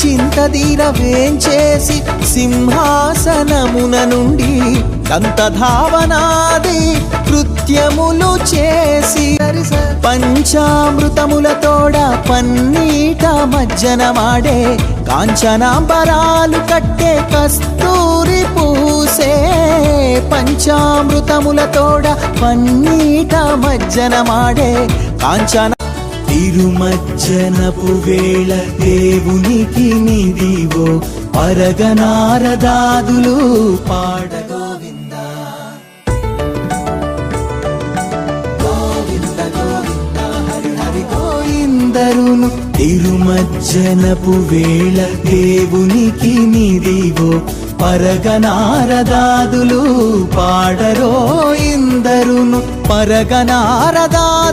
చింతదీన వేంచేసి సింహాసనమున నుండి దంతధావనాది కృత్యములు చేసి పంచామృతములతోడ పన్నీట మజ్జనమాడే కాంచనాంబరాలు కట్టే కస్తూరి పూసే పంచామృతములతోడ పన్నీట మజ్జనమాడే కాంచన తిరుమజ్జనపు వేళ దేవునికి నిదివో పరగనారదాదులు పాడగోవిందా. గోవింద తిరుమజ్జనపు వేళ దేవునికి నిదివో పరగనారదాదులు పాడరో ఇందరును పరగనారదాదులు